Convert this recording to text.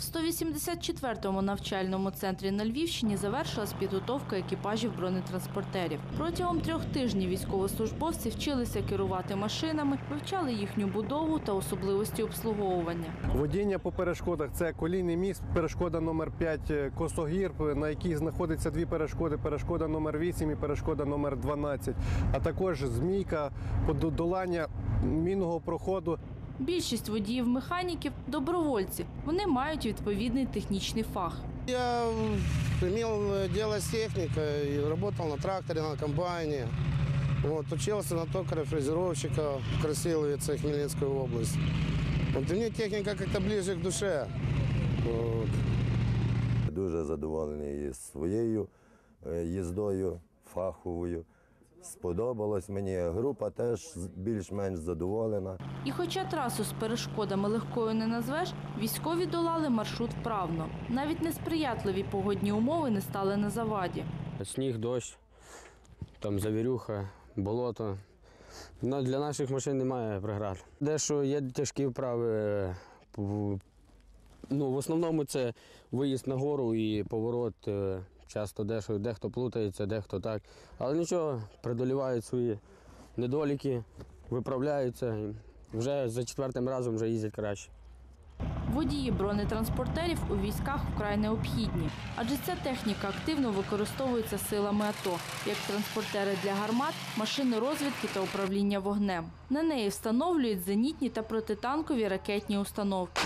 В 184-му навчальному центрі на Львівщині завершилась підготовка екіпажів бронетранспортерів. Протягом трьох тижнів військовослужбовці вчилися керувати машинами, вивчали їхню будову та особливості обслуговування. Водіння по перешкодах це колійний міст, перешкода номер 5 Косогір, на якій знаходиться дві перешкоди: перешкода номер 8 і перешкода номер 12, а також змійка, подолання мінного проходу. Більшість водіїв-механіків добровольці. Вони мають відповідний технічний фах. Я имел дело с техникой, и работал на тракторе, на комбайне. Вот, учился на токаря фрезеровщика в Красиловице, Хмельницкую область. Вот, и мне техника как-то ближе к душе. Вот. Дуже задоволений і своєю е, їздою фаховою. Сподобалось мені. Група теж більш-менш задоволена. І хоча трасу з перешкодами легкою не назвеш, військові долали маршрут вправно. Навіть несприятливі погодні умови не стали на заваді. Сніг, дощ, там завірюха, болото. Ну, для наших машин немає преград. Дещо є тяжкі вправи. е, Ну, в основному це виїзд на гору і поворот. Часто дещо, дехто плутається, дехто так. Але нічого, преодолівають свої недоліки, виправляються. Вже за четвертим разом вже їздять краще. Водії бронетранспортерів у військах вкрай необхідні, адже ця техніка активно використовується силами АТО, як транспортери для гармат, машини розвідки та управління вогнем. На неї встановлюють зенітні та протитанкові ракетні установки.